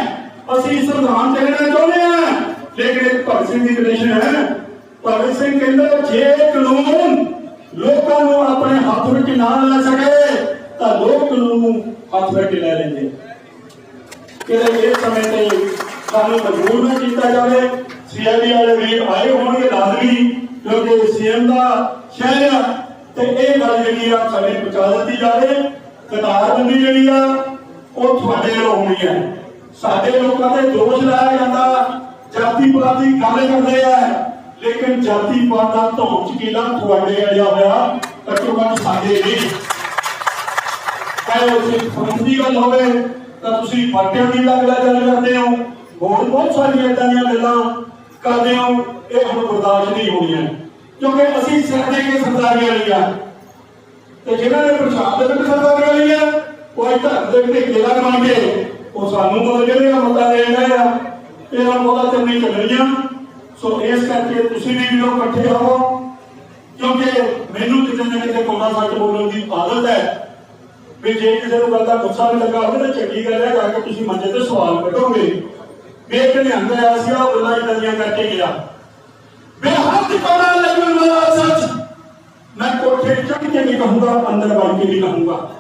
ਅਸੀਂ ਸੰਵਿਧਾਨ ਚ ਰਹਿਣਾ ਚਾਹੁੰਦੇ ਹਾਂ ਲੇਕਿਨ ਭਗਤ ਸਿੰਘ ਦੀ ਕਮਿਸ਼ਨ ਹੈ? ਭਗਤ ਸਿੰਘ ਕਹਿੰਦਾ, ਜੇ ਕਾਨੂੰਨ ਲੋਕਾਂ ਨੂੰ ਆਪਣੇ ਹੱਥ ਵਿੱਚ ਨਾ ਲੈ ਸਕੇ, ਤਾਂ ਲੋਕ ਕਾਨੂੰਨ ਨੂੰ ਹੱਥ ਵਿੱਚ ਲੈ ਲੈਂਦੇ। ਕਿ ਇਸ ਸਮੇਂ ਤੇ ਸਾਨੂੰ ਮਜਬੂਰ ਨਾ ਕੀਤਾ ਜਾਵੇ ਸੀਆਈਡੀ ਵਾਲੇ ਵੀ ਆਏ ਹੋਣਗੇ ਲਾਜ਼ਮੀ, ਕਿਉਂਕਿ ਸੀਐਮ ਦਾ ਸ਼ਹਿਰ ਤੇ ਇਹ ਗੱਲ ਜਿਹੜੀ ਆ ਸਾਡੇ ਪਹੁੰਚਾ ਦਿੱਤੀ ਜਾਵੇ। ਕਤਾਰਬੰਦੀ ਜਿਹੜੀ ਆ, ਉਹ ਤੁਹਾਡੇ ਵੱਲੋਂ ਹੋਣੀ ਹੈ। ਸਾਡੇ ਲੋਕਾਂ ਤੇ ਦੋਸ਼ ਲਾਇਆ ਜਾਂਦਾ। ਜਾਤੀ ਪਾਤ ਦੀ ਗੱਲ ਕਰਦੇ ਆ। ਲੇਕਿਨ ਜਾਤੀ ਪਾਤ ਦਾ ਧੌਣ ਚਕੀਲਾ ਤੁਹਾਡੇ ਅਜਾ ਹੋਇਆ? ਘੱਟੋ ਘੱਟ ਸਾਡੇ ਨਹੀਂ ਚਾਹੇ ਉਹ ਸਿੱਖ ਪੰਥ ਦੀ ਗੱਲ ਹੋਵੇ, ਤਾਂ ਤੁਸੀਂ ਪਾਰਟੀਆਂ ਦੀ ਲੱਗ ਗੱਲ ਕਰਦੇ ਹੋ। ਹੋਰ ਬਹੁਤ ਸਾਰੀਆਂ ਏਦਾਂ ਦੀਆਂ ਗੱਲਾਂ ਕਰਦੇ ਹੋ। ਇਹ ਹੁਣ ਬਰਦਾਸ਼ਤ ਨਹੀਂ ਹੋਣੀਆਂ। ਕਿਉਂਕਿ ਅਸੀਂ ਸਿਰ ਕੇ ਸਰਦਾਰੀਆਂ ਲਈਆਂ। ਤੇ ਜਿਨ੍ਹਾਂ ਨੇ ਪ੍ਰਸ਼ਾਦ ਦੇ ਵਿੱਚ ਸਰਦਾਰੀਆਂ ਲਈਆਂ, ਉਹ ਅੱਜ ਧਰਮ ਦੇ ਵਿੱਚ ਕਿਲਾ ਉਹ ਸਾਨੂੰ ਬਦਲ ਜਿਹੜੇ ਆ, ਮੱਤਾ ਦੇ ਰਹੇ ਆ। ਇਹਨਾਂ ਮੋਦਾ ਤੇ ਨਹੀਂ ਚੱਲਣੀਆਂ। ਸੋ ਇਸ ਕਰਕੇ ਤੁਸੀਂ ਵੀ ਲੋਕ ਇਕੱਠੇ ਹੋ ਕਿਉਂਕਿ ਮੈਨੂੰ ਕਿਤੇ ਨਾ ਕਿਤੇ ਕੋਨਾ ਸੱਚ ਬੋਲਣ ਦੀ ਆਦਤ ਹੈ, ਵੀ ਜੇ ਕਿਸੇ ਨੂੰ ਗੱਲ ਦਾ ਗੁੱਸਾ ਵੀ ਲੱਗਾ ਹੋਵੇ ਤਾਂ ਚੰਗੀ ਗੱਲ ਹੈ, ਜਾ ਕੇ ਤੁਸੀਂ ਮੰਜੇ ਤੇ ਸਵਾਲ ਕੱਢੋਗੇ। ਵੀ ਇਹ ਨਿਹੰਗ ਆਇਆ ਸੀ ਉਹ ਗੱਲਾਂ ਹੀ ਕਰਕੇ ਗਿਆ। ਬੇਹੱਦ ਕੋਣਾ ਲੱਗਣ ਵਾਲਾ ਸੱਚ। ਮੈਂ ਕੋਠੇ ਚੜ੍ਹ ਕੇ ਨਹੀਂ ਕਹੂੰਗਾ, ਅੰਦਰ ਬਣ ਕੇ ਨਹੀਂ ਕਹੂੰਗਾ।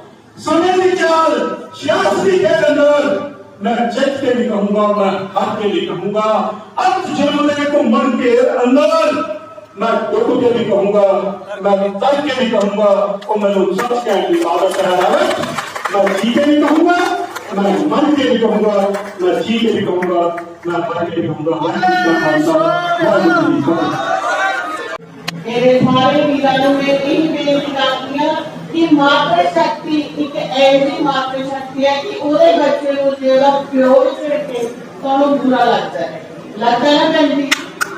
ਸਮੇਂ ਦੀ ਚਾਲ, ਸਿਆਸੀ ਦੇ ਅੰਦਰ मैं चेक के भी कहूंगा मैं हक के भी कहूंगा अर्थ जुमले को मन के अंदर मैं टुक के भी कहूंगा मैं तक के भी कहूंगा और मैं सच के भी वादा करा रहा है मैं जी के भी कहूंगा मैं मन के भी कहूंगा मैं जी के भी कहूंगा मैं मन के भी कहूंगा मेरे सारे वीरानों में भी बेनती करती कि मातृ शक्ति ایسی مات شکتی ہے کہ اوہ بچے کو جیلا پیور کرتے تو انہوں بھولا لگتا ہے۔ لگتا ہے بہن جی؟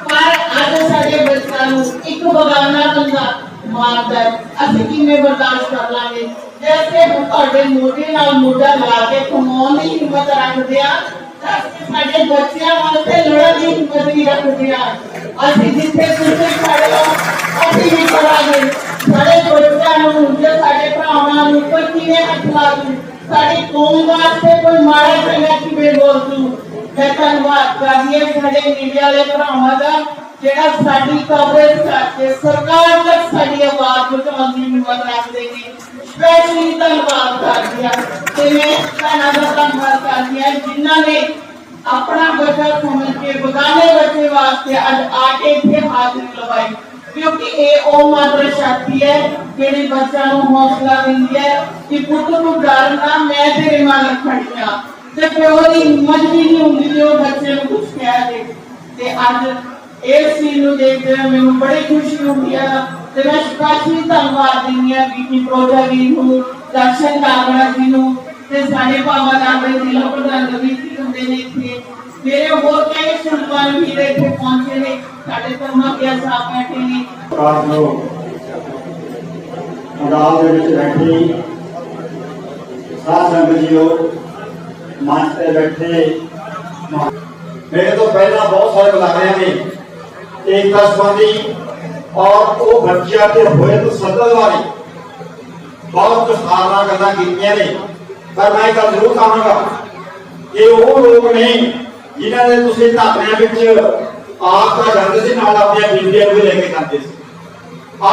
پر آج سارے بچوں ایک بگانا بندہ مارتا ہے۔ اسی کی میں برداشت کر لیں گے جیسے بھوکڑے موٹے نال موٹا لا کے کمون ہی ہمت رکھ دیا سارے بچیاں واسطے لڑا بھی ہمت نہیں رکھ دیا۔ اسی جتنے کچھ کھڑے ہو ਨੂੰ ਕੋਈ ਕਿਵੇਂ ਹੱਥ ਲਾ ਦੂ ਸਾਡੀ ਕੌਮ ਵਾਸਤੇ ਕੋਈ ਮਾੜਾ ਚੰਗਾ ਕਿਵੇਂ ਬੋਲ ਦੂ ਮੈਂ ਧੰਨਵਾਦ ਕਰਦੀ ਹਾਂ ਸਾਡੇ ਮੀਡੀਆ ਵਾਲੇ ਭਰਾਵਾਂ ਦਾ, ਜਿਹੜਾ ਸਾਡੀ ਕਵਰੇਜ ਕਰਕੇ ਸਰਕਾਰ ਤੱਕ ਸਾਡੀ ਆਵਾਜ਼ ਪਹੁੰਚਾਉਣ ਦੀ ਹਿੰਮਤ ਰੱਖਦੇ ਨੇ। ਸਪੈਸ਼ਲੀ ਧੰਨਵਾਦ ਕਰਦੀ ਹਾਂ। ਤੇ ਮੈਂ ਭੈਣਾਂ ਦਾ ਧੰਨਵਾਦ ਕਰਦੀ ਹਾਂ ਜਿਨ੍ਹਾਂ ਨੇ ਆਪਣਾ ਬੱਚਾ ਸਮਝ ਕੇ, ਬਗਾਨੇ ਬੱਚੇ ਵਾਸਤੇ ਅੱਜ ਆ ਕੇ ਇੱਥੇ ਹਾਜ਼ਰੀ ਲਵਾਈ। ਕਿਉਂਕਿ ਇਹ ਉਹ ਮਾਤਰ ਸ਼ਕਤੀ ਹੈ ਜਿਹੜੀ ਬੱਚਿਆਂ ਨੂੰ ਹੌਸਲਾ ਦਿੰਦੀ ਹੈ ਕਿ ਪੁੱਤ ਨੂੰ ਡਰ ਨਾ, ਮੈਂ ਤੇਰੇ ਨਾਲ ਖੜੀ ਆ ਤੇ ਪਿਓ ਦੀ ਹਿੰਮਤ ਵੀ ਨਹੀਂ ਹੁੰਦੀ ਕਿ ਉਹ ਬੱਚੇ ਨੂੰ ਕੁਝ ਕਹਿ ਦੇ। ਤੇ ਅੱਜ ਇਸ ਚੀਜ਼ ਨੂੰ ਦੇਖਦੇ ਹੋਏ ਮੈਨੂੰ ਬੜੀ ਖੁਸ਼ੀ ਹੁੰਦੀ ਹੈ ਤੇ ਮੈਂ ਸਪੈਸ਼ਲੀ ਧੰਨਵਾਦ ਦਿੰਦੀ ਹਾਂ ਬੀਬੀ ਪ੍ਰੋਜਾ ਜੀ ਨੂੰ, ਦਰਸ਼ਨ ਕਾਂਗੜਾ ਜੀ ਨੂੰ ਤੇ ਸਾਡੇ ਭਾਵਾ ਨਾਮੇ ਜ਼ਿਲ੍ਹਾ ਪ੍ਰਧਾਨ ਰਵੀ ਹੁੰਦੇ ਨੇ ਇੱਥੇ। ਮੇਰੇ ਹੋਰ ਕਈ ਸੁਲਤਾਨ ਵੀਰ ਇੱਥੇ ਪਹੁੰਚੇ ਨੇ। ਸਾਡੇ ਧਰਮਾ ਪਿਆ ਸਾਹਿਬ ਬੈਠੇ ਨੇ ਰਾਤ ਨੂੰ ਅਦਾਲਤ ਦੇ ਵਿੱਚ ਬੈਠੀ ਸਾਧ ਸੰਗਤ ਜੀਓ ਮੰਚ ਤੇ ਬੈਠੇ ਮੇਰੇ ਤੋਂ ਪਹਿਲਾਂ ਬਹੁਤ ਸਾਰੇ ਬੁਲਾਰਿਆਂ ਨੇ ਏਕਤਾ ਸੰਬੰਧੀ ਔਰ ਉਹ ਬੱਚਿਆਂ ਤੇ ਹੋਏ ਤੋਂ ਸੱਦਣ ਵਾਲੀ ਬਹੁਤ ਵਿਸਥਾਰ ਨਾਲ ਗੱਲਾਂ ਕੀਤੀਆਂ ਨੇ ਪਰ ਮੈਂ ਇੱਕ ਗੱਲ ਜ਼ਰੂਰ ਕਹਾਂਗਾ ਕਿ ਉਹ ਲੋਕ ਨਹੀਂ ਜਿਨ੍ਹਾਂ ਦੇ ਤੁਸੀਂ ਧਰਨਿਆਂ ਵਿੱਚ ਆਪ ਤਾਂ ਜਾਂਦੇ ਸੀ, ਨਾਲ ਆਪਣੀਆਂ ਬੀਬੀਆਂ ਨੂੰ ਵੀ ਲੈ ਕੇ ਜਾਂਦੇ ਸੀ।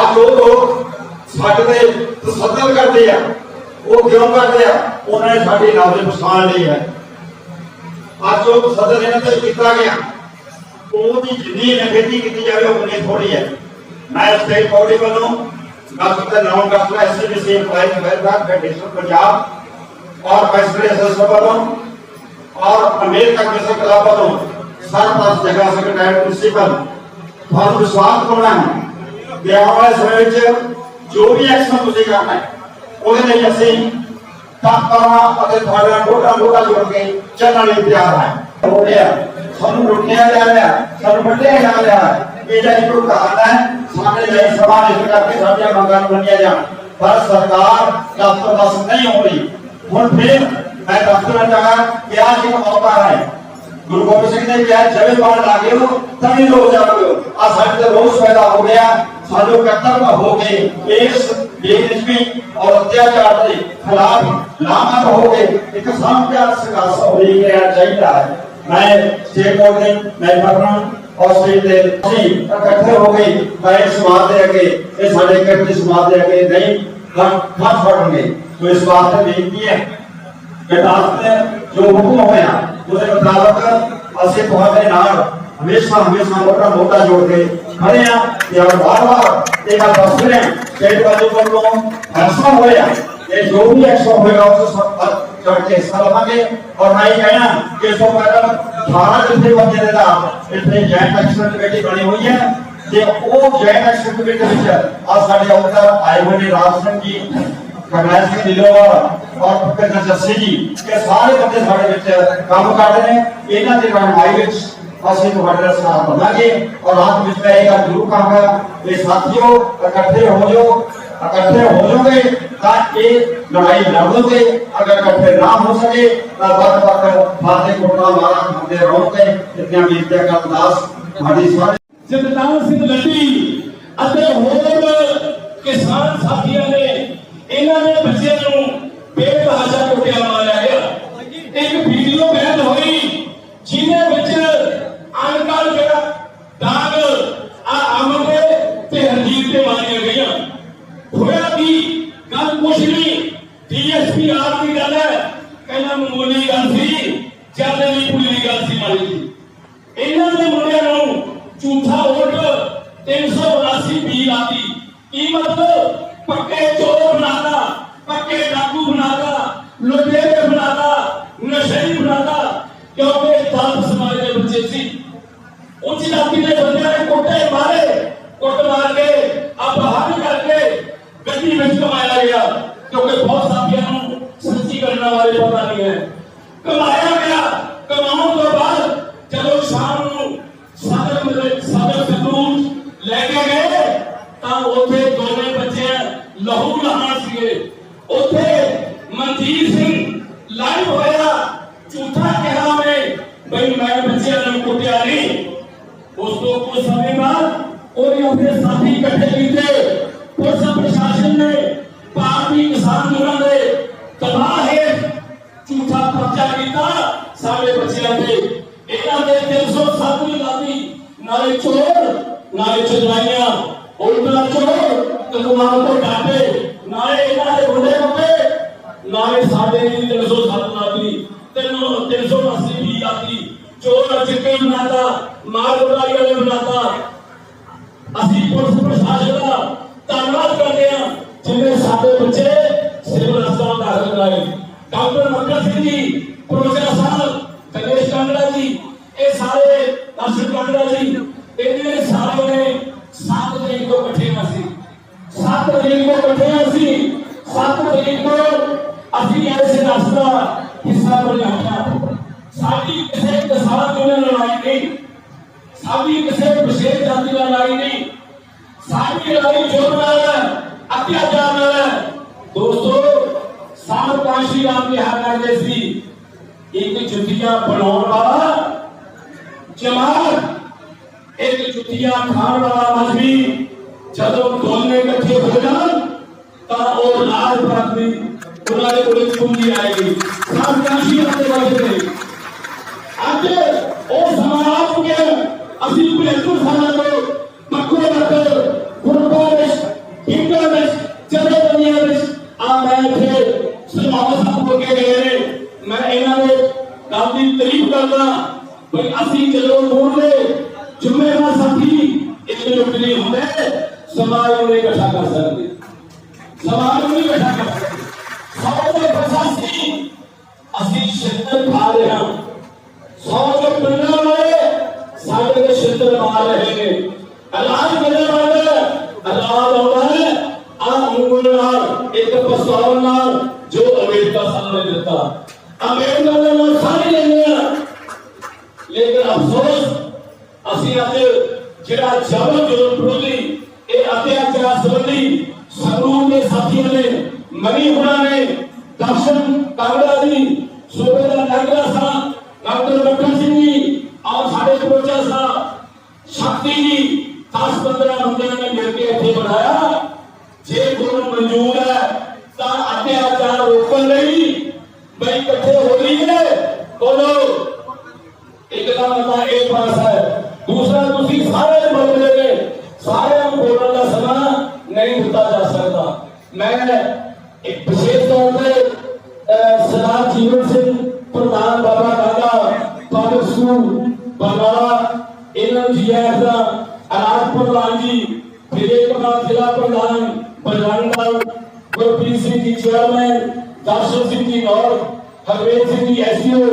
ਅੱਜ ਉਹ ਲੋਕ ਸਾਡੇ ਤੇ ਤਸੱਦਦ ਕਰਦੇ ਆ, ਉਹ ਕਿਉਂ ਕਰਦੇ ਆ? ਉਹਨਾਂ ਨੇ ਸਾਡੀ ਨੌਲੇਜ ਪਛਾਣ ਲਈ ਹੈ। ਅੱਜ ਉਹ ਤਸੱਦਦ ਇਹਨਾਂ ਤੇ ਕੀਤਾ ਗਿਆ। ਉਹਦੀ ਜਿੰਨੀ ਨਖੇਤੀ ਕੀਤੀ ਜਾਵੇ ਉਹ ਥੋੜੀ ਹੈ। ਮੈਂ ਸਟੇਟ ਬੋਡੀ ਵੱਲੋਂ ਡਾਕਟਰ ਨਾਮ doctor SC BC employees welfare federation Punjab ਔਰ ਫੈਸਲੇ ਅਸੋਸੀਏਸ਼ਨ ਵੱਲੋਂ ਔਰ ਅਮਰੀਕਾ ਕਮਿਸ਼ਨ ਕਲੱਬ ਵੱਲੋਂ ਸਰਪੰਚ ਜਗ੍ਹਾ ਸੈਕਟਰੀ ਪ੍ਰਿੰਸੀਪਲ ਤੁਹਾਨੂੰ ਵਿਸ਼ਵਾਸ ਦਿਵਾਉਣਾ ਹੈ ਕਿ ਆਉਣ ਵਾਲੇ ਸਮੇਂ ਵਿੱਚ ਜੋ ਵੀ ਐਕਸ਼ਨ ਤੁਸੀਂ ਕਰਨਾ ਹੈ ਉਹਦੇ ਲਈ ਅਸੀਂ ਤਤਪਰਵਾ ਅਤੇ ਤੁਹਾਡਾ ਮੋਢਾ ਮੋਢਾ ਜੋੜ ਕੇ ਚੱਲਣ ਲਈ ਤਿਆਰ ਹੈ ਹੋ ਰਿਹਾ ਸਾਨੂੰ ਲੁੱਟਿਆ ਜਾ ਰਿਹਾ ਸਾਨੂੰ ਵੱਢਿਆ ਜਾ ਰਿਹਾ ਇਹ ਜਿਹੜੀ ਕੋਈ ਕਹਾਣ ਹੈ ਸਾਡੇ ਲਈ ਸਵਾਲ ਇਸ ਕਰਕੇ ਸਾਡੀਆਂ ਮੰਗਾਂ ਨੂੰ ਮੰਨਿਆ ਜਾਣ ਪਰ ਸਰਕਾਰ ਦਫ਼ਤਰ ਬਸ ਨਹੀਂ ਹੋ ਰਹੀ ਹੁਣ ਫਿਰ ਮੈਂ ਦਫ਼ਤਰਾਂ ਚਾਹਾਂ ਕਿ ਆਹ ਇੱਕ ਮੌਕਾ ਹੈ ਗੁਰੂ ਗੋਬਿੰਦ ਸਿੰਘ ਨੇ ਕਿਹਾ, ਜਵੇ ਪਾਣ ਲਾਗੇ ਹੋ ਤਾਂ ਹੀ ਲੋਕ ਜਾਣਗੇ ਆ ਸਾਡੇ ਤੇ ਰੋਸ ਪੈਦਾ ਹੋ ਗਿਆ। ਸਾਨੂੰ ਕਰਤੱਵ ਹੋ ਕੇ ਇਸ ਬੇਨਿਸਬੀ ਔਰ ਅਤਿਆਚਾਰ ਦੇ ਖਿਲਾਫ ਲਾਮਤ ਹੋ ਕੇ ਇੱਕ ਸਾਂਝਾ ਸੰਘਰਸ਼ ਹੋ ਰਿਹਾ ਚਾਹੀਦਾ ਹੈ। ਮੈਂ ਸਟੇਟ ਬੋਰਡ ਦੇ ਮੈਂਬਰਾਂ ਔਰ ਸਟੇਟ ਦੇ ਅਸੀਂ ਇਕੱਠੇ ਹੋ ਕੇ ਮੈਂ ਸਮਾਜ ਦੇ ਅੱਗੇ, ਇਹ ਸਾਡੇ ਇਕੱਠੇ ਸਮਾਜ ਦੇ ਅੱਗੇ ਨਹੀਂ ਹੱਥ ਹੱਥ ਫੜਨਗੇ। ਸੋ ਇਸ ਵਾਸਤੇ ਬੇਨਤੀ ਹੈ। ਕਿ ਨੇ ਜੋ ਹੁਕਮ ਹੋਇਆ ਉਹਦੇ ਮੁਤਾਬਕ ਅਸੀਂ ਤੁਹਾਡੇ ਨਾਲ ਹਮੇਸ਼ਾ ਹਮੇਸ਼ਾ ਮੋਢਾ ਮੋਢਾ ਜੋੜ ਕੇ ਖੜੇ ਆ ਤੇ ਆਪ ਵਾਰ ਵਾਰ ਇਹ ਗੱਲ ਦੱਸ ਰਹੇ ਹਾਂ ਸਟੇਟ ਬਾਜੂ ਵੱਲੋਂ ਫੈਸਲਾ ਹੋਇਆ ਕਿ ਜੋ ਵੀ ਐਕਸ਼ਨ ਹੋਏਗਾ ਉਸ ਸਭ ਚੜ ਕੇ ਹਿੱਸਾ ਲਵਾਂਗੇ ਔਰ ਮੈਂ ਇਹ ਕਹਿਣਾ ਕਿ ਇਸ ਤੋਂ ਪਹਿਲਾਂ 18 ਜਿੱਥੇ ਬੰਦੇ ਦੇ ਨਾਲ ਇੱਥੇ ਜੈਂਟ ਐਕਸ਼ਨ ਕਮੇਟੀ ਬਣੀ ਹੋਈ ਹੈ ਤੇ ਉਹ ਜੈਂਟ ਐਕਸ਼ਨ ਕਮੇਟੀ ਦੇ ਵਿੱਚ ਆ ਸਾਡੇ ਅਹੁਦਾ ਆਏ ਹੋਏ ਨੇ ਰਾਜ ਸਿੰਘ ਜੀ ਕਰਨੈਲ ਸਿੰਘ ਢਿੱਲੋਂ ਔਰ ਭੁਪਿੰਦਰ ਜੱਸੀ ਜੀ, ਇਹ ਸਾਰੇ ਬੰਦੇ ਸਾਡੇ ਵਿੱਚ ਕੰਮ ਕਰਦੇ ਨੇ। ਇਹਨਾਂ ਦੀ ਰਹਿਨਮਾਈ ਵਿੱਚ ਅਸੀਂ ਤੁਹਾਡੇ ਨਾਲ ਸਾਥ ਦਵਾਂਗੇ ਔਰ ਰਾਤ ਵਿੱਚ ਮੈਂ ਇਹ ਗੱਲ ਜ਼ਰੂਰ ਕਹਾਂਗਾ ਕਿ ਸਾਥੀਓ, ਇਕੱਠੇ ਹੋ ਜਾਓ, ਇਕੱਠੇ ਹੋ ਜਾਓਗੇ ਤਾਂ ਇਹ ਲੜਾਈ ਲੜ ਅਗਰ ਇਕੱਠੇ ਨਾ ਹੋ ਸਕੇ ਤਾਂ ਵੱਖ ਵੱਖ ਫਾਤੇ ਕੋਟਾ ਮਾਰਾ ਖਾਂਦੇ ਰਹੋਗੇ ਇਤਨਾ ਬੇਨਤੀ ਕਰ ਦਾਸ ਸਾਡੀ ਸਾਰੇ ਜਗਤਾਰ ਸਿੰਘ ਲੱਡੀ ਅਤੇ ਹੋਰ ਕਿਸਾਨ ਸਾਥੀਆਂ ਨੇ ਇਹਨਾਂ ਦੇ ਬੱਚਿਆਂ ਨੂੰ ਬੇਤਹਾਸ਼ਾ ਕੁੱਟਿਆ ਮਾਰਿਆ ਗਿਆ। ਇੱਕ ਵੀਡੀਓ ਵਾਇਰਲ ਹੋਈ, ਜਿਹਦੇ ਵਿੱਚ ਅਣਕਲ ਜਿਹੜਾ ਦਾਗ ਆ ਅਮਰ ਦੇ ਤੇ ਹਰਜੀਤ ਤੇ ਮਾਰੀਆਂ ਗਈਆਂ। ਹੋਇਆ ਕੀ? ਗੱਲ ਕੁਛ ਨਹੀਂ। ਡੀਐਸਪੀ ਆਪ ਦੀ ਗੱਲ ਹੈ। ਕਹਿੰਦਾ ਮਾਮੂਲੀ ਗੱਲ ਸੀ, ਜਦ ਲਈ ਪੂਰੀ ਗੱਲ ਸੀ ਮਾਰੀ ਸੀ ਇਹਨਾਂ ਦੇ ਮੁੰਡਿਆਂ ਨੂੰ ਝੂਠਾ ਵੋਟ 379 ਬੀ ਲਾਤੀ। ਕੀ ਮਤਲਬ? ਪੱਕੇ ਚੋਰ ਬਣਾਦਾ ਪੱਕੇ ਡਾਕੂ ਬਣਾਦਾ ਲੁਟੇਰੇ ਬਣਾਦਾ ਨਸ਼ਈ ਬਣਾਦਾ ਕਿਉਂਕਿ ਦਸ ਸਮਾਜ ਦੇ ਬੱਚੇ ਸੀ ਉੱਚ ਜਾਤੀ ਦੇ ਬੰਦਿਆਂ ਨੇ ਕੋਟੇ ਮਾਰੇ ਕੁੱਟ ਮਾਰ ਕੇ ਅਪਹਰਨ ਕਰਕੇ ਗੱਡੀ ਵਿੱਚ ਕਮਾਇਆ ਗਿਆ ਕਿਉਂਕਿ ਬਹੁਤ ਸਾਥੀਆਂ ਨੂੰ ਸੱਚੀ ਕਰਨਾ ਬਾਰੇ ਪਤਾ ਨਹੀਂ ਹੈ ਕਮਾਇਆ ਗਿਆ ਕਮਾਉਣ ਤੋਂ ਬਾਅਦ ਜਦੋਂ ਸ਼ਾਮ ਨੂੰ ਸਦਰ ਮਲੇ ਸਦਰ ਸੰਗਰੂਰ ਲੈ ਕੇ ਗਏ ਤਾਂ ਉੱਥੇ ਦੋਵੇਂ ਬੱਚੇ ਲਹੂ ਲਹਾਨ ਸੀਗੇ। ਬਣਾਤਾ ਮਾਰ ਉਡਾਈ ਵਾਲੇ ਬਣਾਤਾ। ਅਸੀਂ ਪੁਲਿਸ ਪ੍ਰਸ਼ਾਸਨ ਦਾ ਧੰਨਵਾਦ ਕਰਦੇ ਹਾਂ ਜਿਵੇਂ ਸਾਡੇ ਬੱਚੇ ਸਿਵਲ ਹਸਪਤਾਲ ਦਾਖਲ ਕਰਾਏ। ਡਾਕਟਰ ਮੱਕਰ ਸਿੰਘ ਜੀ ਪ੍ਰੋਫੈਸਰ ਸਾਹਿਬ ਗਣੇਸ਼ ਕਾਂਗੜਾ ਜੀ, ਇਹ ਸਾਰੇ ਦਰਸ਼ਨ ਕਾਂਗੜਾ ਜੀ, ਇਹਨੇ ਸਾਰੇ ਨੇ 7 ਤਰੀਕ ਤੋਂ ਇਕੱਠੇ ਹੋਏ ਸੀ 7 ਤਰੀਕ ਨੂੰ ਇਕੱਠੇ ਹੋਏ ਸੀ 7 ਤਰੀਕ ਨੂੰ ਅਸੀਂ ਇਸ ਰਸ ਹਿੱਸਾ ਬਣਾਇਆ। ਸਾਡੀ ਕਿਸੇ ਕਿਸਾਨ ਯੂਨੀਅਨ ਨਾਲ ਲੜਾਈ ਨਹੀਂ। ਸਾਡੀ ਕਿਸੇ ਵਿਸ਼ੇਸ਼ ਜਾਤੀ ਨਾਲ ਲੜਾਈ ਨਹੀਂ। ਸਾਡੀ ਲੜਾਈ ਜੁਰਮ ਨਾਲ ਹੈ, ਅਤਿਆਚਾਰ ਨਾਲ ਹੈ। ਦੋਸਤੋ, ਸਾਧ ਕਾਸ਼ੀ ਰਾਮ ਕਿਹਾ ਕਰਦੇ ਸੀ, ਇੱਕ ਜੁੱਤੀਆਂ ਬਣਾਉਣ ਵਾਲਾ ਜਮਾਤ, ਇੱਕ ਜੁੱਤੀਆਂ ਖਾਣ ਵਾਲਾ ਮਜਬੀ। ਜਦੋਂ ਦੋਨੇ ਇਕੱਠੇ ਹੋ ਜਾਣ, ਤਾਂ ਉਹ ਰਾਜ ਪ੍ਰਾਪਤੀ ਉਹਨਾਂ ਦੇ ਕੋਲ ਪੂੰਜੀ ਆਏਗੀ। ਸਭ ਕਾਸ਼ੀ ਆਪਣੇ ਵਾਸਤੇ ਨੇ ਅੱਜ ਉਹ ਸਮਾਂ ਆ ਅਸੀਂ 75 ਸਾਲਾਂ ਤੋਂ ਮੱਕੋ ਤੱਕ ਗੁਰਬਾਂ ਵਿੱਚ ਹਿੰਦਾਂ ਵਿੱਚ, ਜਦੇ ਦੁਨੀਆ ਵਿੱਚ। ਆ ਮੈਂ ਇੱਥੇ ਸਮਾਵਾ ਸਾਹਿਬ ਹੋ ਕੇ ਗਏ ਨੇ ਮੈਂ ਇਹਨਾਂ ਦੇ ਕੰਮ ਦੀ ਤਾਰੀਫ ਕਰਦਾ ਬਈ ਅਸੀਂ ਜਦੋਂ ਮੂਰਲੇ ਜ਼ਿੰਮੇਵਾਰ ਸਾਥੀ ਇਤਨੇ ਲੋਕ ਨਹੀਂ ਹੁੰਦੇ, ਸਮਾਜ ਨੂੰ ਇਕੱਠਾ ਕਰ ਸਕਦੇ। 10 15 ਬੰਦਿਆਂ ਨੇ ਮਿਲ ਕੇ ਇੱਥੇ ਬਣਾਇਆ। ਜੇ ਕੋਲ ਮਨਜ਼ੂਰ ਹੈ, ਤਾਂ ਅਤਿਆਚਾਰ ਰੋਕਣ ਲਈ ਬਈ ਇਕੱਠੇ ਹੋ ਲਈਏ ਬੋਲੋ। ਇੱਕ ਦਾ ਮਤਾ ਇਹ ਪਾਸ ਹੈ। ਦੂਸਰਾ, ਤੁਸੀਂ ਸਾਰੇ ਮਸਲੇ ਨੇ। ਸਾਰਿਆਂ ਨੂੰ ਬੋਲਣ ਦਾ ਸਮਾਂ ਨਹੀਂ ਦਿੱਤਾ ਜਾ ਸਕਦਾ। ਮੈਂ ਇੱਕ ਵਿਸ਼ੇਸ਼ ਤੌਰ ਤੇ ਪ੍ਰਧਾਨ ਜੀ ਵਿਜੇ ਕੁਮਾਰ ਜ਼ਿਲ੍ਹਾ ਪ੍ਰਧਾਨ ਬਲਵੰਤ ਗੁਰਪ੍ਰੀਤ ਸਿੰਘ ਜੀ ਚੇਅਰਮੈਨ ਦਰਸ਼ਨ ਸਿੰਘ ਜੀ ਔਰ ਹਰਵੇਲ ਸਿੰਘ ਜੀ ਐਸਯੂ